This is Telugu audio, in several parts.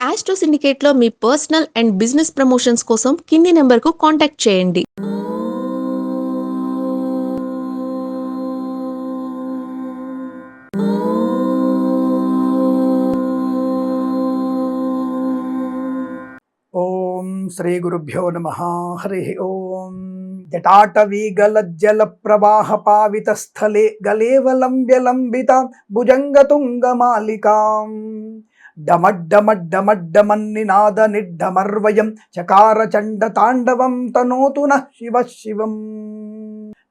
ఆస్ట్రో సిండికేట్లో మీ పర్సనల్ అండ్ బిజినెస్ ప్రమోషన్స్ కోసం కింది నెంబర్కు కాంటాక్ట్ చేయండి. ఓం శ్రీ గురుభ్యో నమ. హరి ఓం. జటాటవీ గలజ్జల ప్రవాహ పావిత స్థలే గలేవలంబ్యలంబిత డమడ్డమడ్డమడ్డమన్నినాద నిర్డమర్వయం చకార చండ తాండవం తనోతు శివ శివం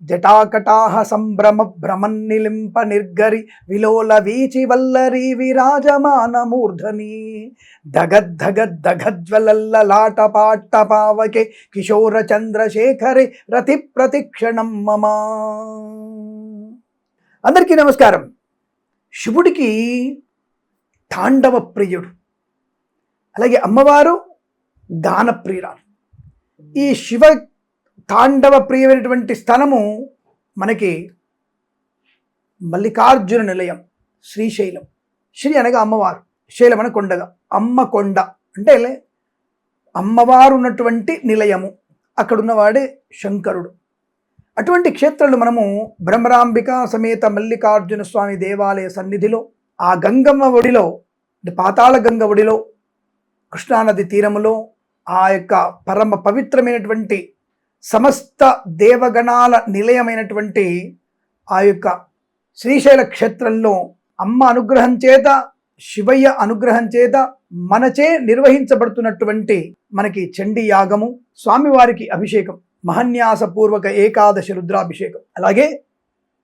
జటాకటాహ సంభ్రమ భ్రమన్నిలింప నిర్గరి విలోల వీచి వల్లరి విరాజమాన మూర్ధని దగద్ధగద్ధగజ్వలల్లలాట పాట్ట పావకే కిశోర చంద్రశేఖరి రతి ప్రతిక్షణం మమ అందరికీ నమస్కారం। శివుడికి తాండవ ప్రియుడు అలాగే అమ్మవారు గానప్రియురాలు ఈ శివ తాండవ ప్రియమైనటువంటి స్థలము మనకి మల్లికార్జున నిలయం శ్రీశైలం. శ్రీ అనగా అమ్మవారు శైలం అన కొండగా. అమ్మ కొండ అంటే అమ్మవారు ఉన్నటువంటి నిలయము. అక్కడున్నవాడే శంకరుడు. అటువంటి క్షేత్రాలు మనము బ్రహ్మరాంబిక సమేత మల్లికార్జున స్వామి దేవాలయ సన్నిధిలో ఆ గంగమ్మ ఒడిలో అంటే పాతాళ గంగ ఒడిలో కృష్ణానది తీరములో ఆ యొక్క పరమ పవిత్రమైనటువంటి సమస్త దేవగణాల నిలయమైనటువంటి ఆ యొక్క శ్రీశైల క్షేత్రంలో అమ్మ అనుగ్రహం చేత శివయ్య అనుగ్రహం చేత మనచే నిర్వహించబడుతున్నటువంటి మనకి చండీ యాగము స్వామివారికి అభిషేకం మహన్యాసపూర్వక ఏకాదశి రుద్రాభిషేకం. అలాగే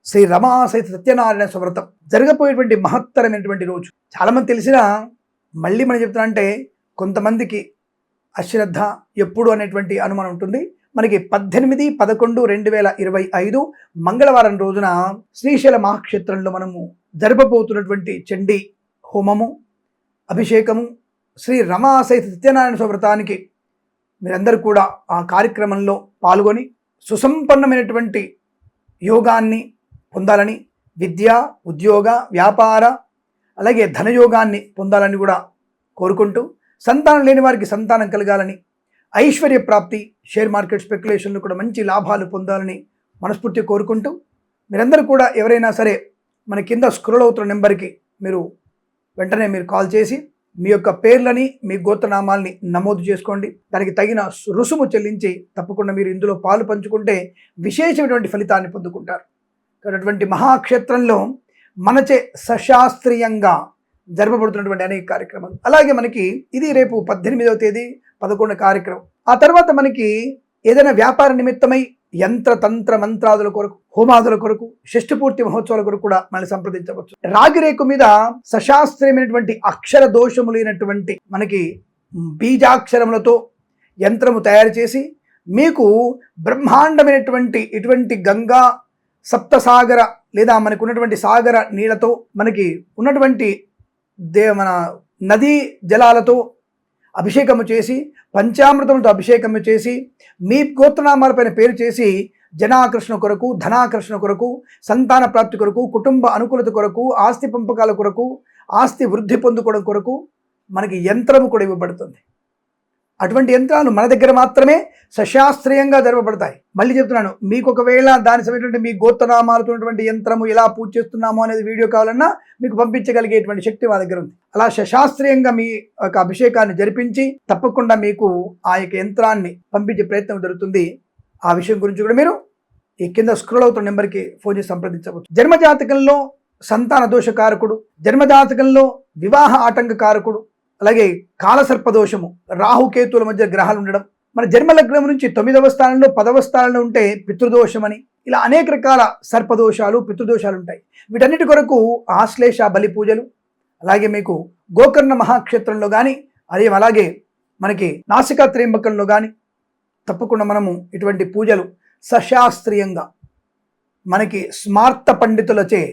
శ్రీ రమా సహిత సత్యనారాయణ స్వ్రతం జరగపోయేటువంటి మహత్తరమైనటువంటి రోజు. చాలామంది తెలిసిన మళ్ళీ మనం చెప్తున్నా అంటే కొంతమందికి అశ్రద్ధ ఎప్పుడు అనేటువంటి అనుమానం ఉంటుంది. మనకి పద్దెనిమిది పదకొండు రెండు వేల ఇరవై ఐదు మంగళవారం రోజున శ్రీశైల మహాక్షేత్రంలో మనము జరపబోతున్నటువంటి చండీ హోమము అభిషేకము శ్రీ రమా సహిత సత్యనారాయణ స్వ్రతానికి మీరందరూ కూడా ఆ కార్యక్రమంలో పాల్గొని సుసంపన్నమైనటువంటి యోగాన్ని పొందాలని విద్య ఉద్యోగ వ్యాపార అలాగే ధనయోగాన్ని పొందాలని కూడా కోరుకుంటూ సంతానం లేని వారికి సంతానం కలగాలని ఐశ్వర్య ప్రాప్తి షేర్ మార్కెట్ స్పెక్యులేషన్లు కూడా మంచి లాభాలు పొందాలని మనస్ఫూర్తి కోరుకుంటూ మీరందరూ కూడా ఎవరైనా సరే మన కింద స్క్రోల్ అవుతున్న నెంబర్కి మీరు వెంటనే మీరు కాల్ చేసి మీ యొక్క పేర్లని మీ గోత్రనామాల్ని నమోదు చేసుకోండి. దానికి తగిన రుసుము చెల్లించి తప్పకుండా మీరు ఇందులో పాలు పంచుకుంటే విశేషమైనటువంటి ఫలితాన్ని పొందుకుంటారు. అటువంటి మహాక్షేత్రంలో మనచే సశాస్త్రీయంగా జరపబడుతున్నటువంటి అనేక కార్యక్రమాలు. అలాగే మనకి ఇది రేపు పద్దెనిమిదవ తేదీ పదకొండు కార్యక్రమం. ఆ తర్వాత మనకి ఏదైనా వ్యాపార నిమిత్తమై యంత్ర తంత్ర మంత్రాదుల కొరకు హోమాదుల కొరకు షష్ఠపూర్తి మహోత్సవాల కొరకు కూడా మనల్ని సంప్రదించవచ్చు. రాగిరేకు మీద సశాస్త్రీయమైనటువంటి అక్షర దోషము లేనటువంటి మనకి బీజాక్షరములతో యంత్రము తయారు చేసి మీకు బ్రహ్మాండమైనటువంటి ఇటువంటి గంగా సప్తసాగర లేదా మనకు ఉన్నటువంటి సాగర నీళ్ళతో మనకి ఉన్నటువంటి దే మన నదీ జలాలతో అభిషేకము చేసి పంచామృతములతో అభిషేకము చేసి మీ గోత్రనామాలపైన పేరు చేసి జనాకర్షణ కొరకు ధనాకర్షణ కొరకు సంతాన ప్రాప్తి కొరకు కుటుంబ అనుకూలత కొరకు ఆస్తి పంపకాల కొరకు ఆస్తి వృద్ధి పొందుకోవడం కొరకు మనకి యంత్రము కూడా ఇవ్వబడుతుంది. అటువంటి యంత్రాలు మన దగ్గర మాత్రమే సశాస్త్రీయంగా జరపబడతాయి మళ్ళీ చెప్తున్నాను మీకు ఒకవేళ దాని సమయటువంటి మీ గోత్రనామాలతోటువంటి యంత్రము ఎలా పూజ చేస్తున్నాము అనేది వీడియో కావాలన్నా మీకు పంపించగలిగేటువంటి శక్తి మా దగ్గర ఉంది. అలా సశాస్త్రీయంగా మీ యొక్క అభిషేకాన్ని జరిపించి తప్పకుండా మీకు ఆ యొక్క యంత్రాన్ని పంపించే ప్రయత్నం జరుగుతుంది. ఆ విషయం గురించి కూడా మీరు ఈ కింద స్క్రోల్ అవుతున్న నెంబర్కి ఫోన్ చేసి సంప్రదించవచ్చు. జన్మజాతకంలో సంతాన దోషకారకుడు జన్మజాతకంలో వివాహ ఆటంకకారకుడు అలాగే కాలసర్పదోషము రాహుకేతుల మధ్య గ్రహాలు ఉండడం మన జన్మలగ్నం నుంచి తొమ్మిదవ స్థానంలో పదవ స్థానంలో ఉంటే పితృదోషమని ఇలా అనేక రకాల సర్పదోషాలు పితృదోషాలు ఉంటాయి. వీటన్నిటి కొరకు ఆశ్లేష బలి పూజలు అలాగే మీకు గోకర్ణ మహాక్షేత్రంలో కానీ అదే అలాగే మనకి నాసికా త్రేంబకంలో కానీ తప్పకుండా మనము ఇటువంటి పూజలు సశాస్త్రీయంగా మనకి స్మార్త పండితులచే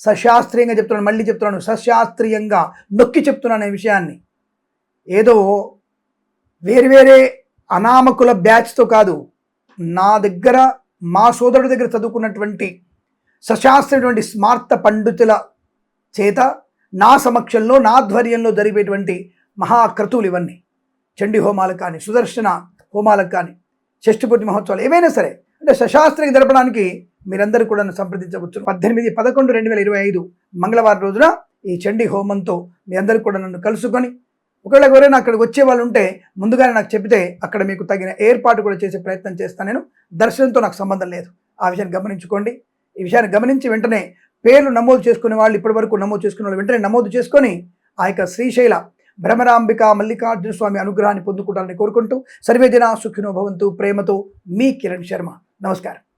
సశాస్త్రీయంగా చెప్తున్నాను మళ్ళీ చెప్తున్నాను సశాస్త్రీయంగా నొక్కి చెప్తున్నాను ఈ విషయాన్ని. ఏదో వేరువేరే అనామకుల బ్యాచ్తో కాదు నా దగ్గర మా సోదరుడి దగ్గర చదువుకున్నటువంటి సశాస్త్రటువంటి స్మార్త పండితుల చేత నా సమక్షంలో నా ఆధ్వర్యంలో జరిగేటువంటి మహాక్రతువులు ఇవన్నీ. చండీ హోమాలకు కానీ సుదర్శన హోమాలకు కానీ షష్ఠిపూర్తి మహోత్సవాలు ఏవైనా సరే అంటే సశాస్త్రికి జరపడానికి మీరందరూ కూడా నన్ను సంప్రదించవచ్చు. పద్దెనిమిది పదకొండు రెండు వేల ఇరవై ఐదు మంగళవారం రోజున ఈ చండీ హోమంతో మీ అందరూ కూడా నన్ను కలుసుకొని ఒకవేళ ఎవరైనా అక్కడికి వచ్చే వాళ్ళు ఉంటే ముందుగానే నాకు చెబితే అక్కడ మీకు తగిన ఏర్పాటు కూడా చేసే ప్రయత్నం చేస్తాను నేను. దర్శనంతో నాకు సంబంధం లేదు. ఆ విషయాన్ని గమనించుకోండి. ఈ విషయాన్ని గమనించి వెంటనే పేర్లు నమోదు చేసుకునే వాళ్ళు ఇప్పటి వరకు నమోదు చేసుకునే వాళ్ళు వెంటనే నమోదు చేసుకొని ఆ యొక్క శ్రీశైల భ్రమరాంబిక మల్లికార్జున స్వామి అనుగ్రహాన్ని పొందుకుంటారని కోరుకుంటూ సర్వే సుఖినో భవంతు ప్రేమతో మీ కిరణ్ శర్మ. నమస్కారం.